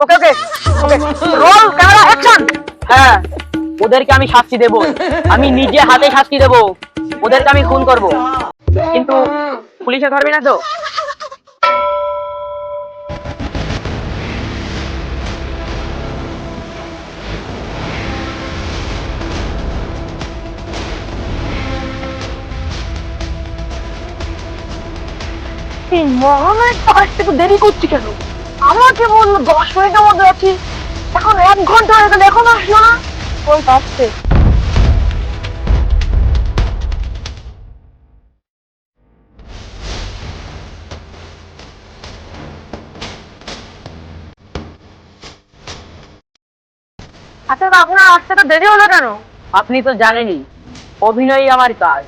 Okay okay roll camera action হ্যাঁ। ওদেরকে আমি শাস্তি দেব। আমি নিজে হাতে শাস্তি দেব। ওদেরকে আমি খুন করব। কিন্তু পুলিশে ধরবে না তো? দেরি করছি কেন? আমাকে বলল? দশ মিনিটের মধ্যে আছি। এখন এক ঘণ্টা হয়ে গেল, এখন আসলো না। কোন আসছে আচ্ছা আপনার আসতে তো দেরি হলো কেন? আপনি তো জানেনই অভিনয় আমার কাজ।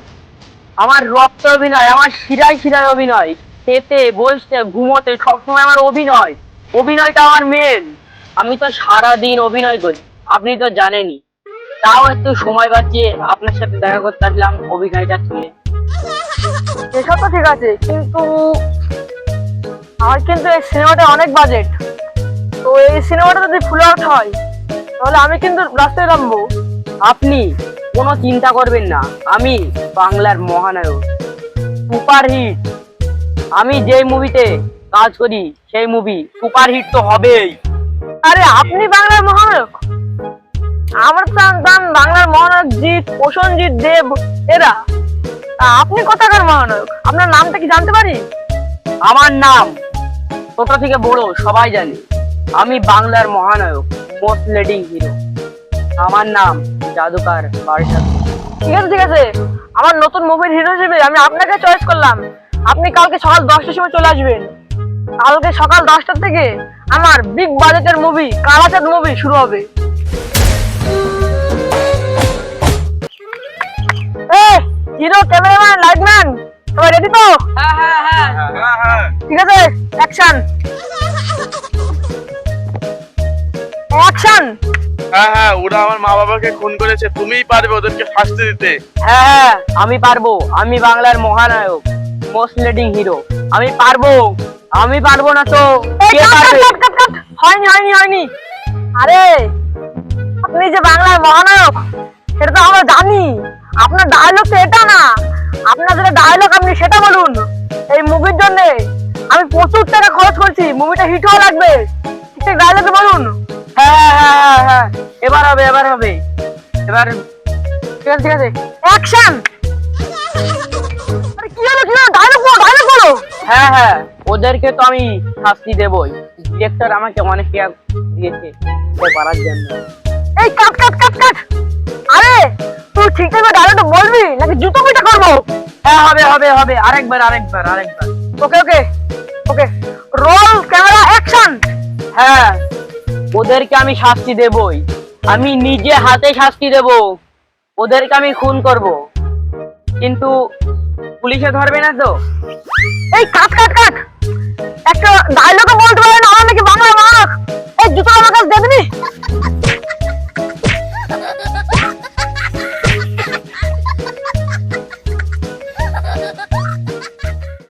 আমার রক্ত অভিনয়, আমার শিরায় শিরায় অভিনয়। খেতে, বসতে, ঘুমোতে সবসময় আমার অভিনয়। অভিনয়টা আমার মেন আমি তো সারা দিন অভিনয় করি, আপনি তো জানেনই। তাও একটু সময় পাচ্ছি আপনার সাথে দেখা করতে আসলাম অভিনয়টা তুলে এসব তো ঠিক আছে, কিন্তু আমার কিন্তু এই সিনেমাটা অনেক বাজেট তো এই সিনেমাটা যদি ফুল আউট হয়, তাহলে আমি কিন্তু রাস্তায় নামবো। আপনি কোনো চিন্তা করবেন না, আমি বাংলার মহানায়ক সুপার হিট আমি যেই মুভিতে কাজ করি, সেই মুভি সুপার হিট তো হবেই। আরে, আপনি বাংলার মহানায়ক? আমার জানতাম বাংলার মহানায়ক জিৎ প্রসেনজিৎ দেব, এরা। আপনি কোথাকার মহানায়ক? আপনার নামটা কি জানতে পারি? আমার নাম, ছোট থেকে বড়, সবাই জানে। আমি বাংলার মহানায়ক মোস্ট লেডিং হিরো আমার নাম জাদুকার বারিশাদ ঠিক আছে ঠিক আছে। আমার নতুন মুভির হিরো হিসেবে আমি আপনাকে চয়েস করলাম। আপনি কালকে সকাল দশটার সময় চলে আসবেন। কালকে সকাল দশটার থেকে আমার বিগ বাজেটের মুভি কালাচাঁদ মুভি শুরু হবে। হিরো ক্যামেরাম্যান লাইটম্যান সবাই রেডি তো? হ্যাঁ হ্যাঁ হ্যাঁ। ঠিক আছে অ্যাকশন অ্যাকশন হ্যাঁ হ্যাঁ ওরা আমার মা বাবাকে খুন করেছে তুমিই পারবে ওদেরকে শাস্তি দিতে। হ্যাঁ হ্যাঁ আমি পারব আমি বাংলার মহানায়ক মোস্ট লিডিং হিরো আমি পারব। আমি পারব না তো। কে পারবে। হয়নি হয়নি হয়নি। আরে আপনি যে বাংলার মহানায়ক সেটা তো আমরা জানি। আপনার ডায়লগ তো এটা না। আপনার যেটা ডায়লগ আপনি সেটা বলুন। এই মুভির জন্য আমি প্রচুর টাকা খরচ করছি। মুভিটা হিট হওয়া লাগবে। ঠিক ডায়লগ বলুন। হ্যাঁ হ্যাঁ হ্যাঁ হ্যাঁ এবার হবে এবার হবে। এবার ঠিক আছে ঠিক আছে। অ্যাকশন হ্যাঁ হ্যাঁ ওদেরকে তো আমি শাস্তি দেবই। ডিরেক্টর আমাকে অনেক টাকা দিয়েছে পারার জন্য। এই কাট কাট কাট কাট! আরে তুই ঠিকঠাক ডায়লগটা বলবি নাকি জুতো পিটা করব? হ্যাঁ হবে হবে হবে আরেকবার আরেকবার আরেকবার। Okay okay okay. Roll camera action হ্যাঁ ওদেরকে আমি শাস্তি দেবই। আমি নিজে হাতে শাস্তি দেব। ওদেরকে আমি খুন করব। কিন্তু পুলিশে ধরবে না তো? এই কাট কাট কাট! একটা ডায়লগও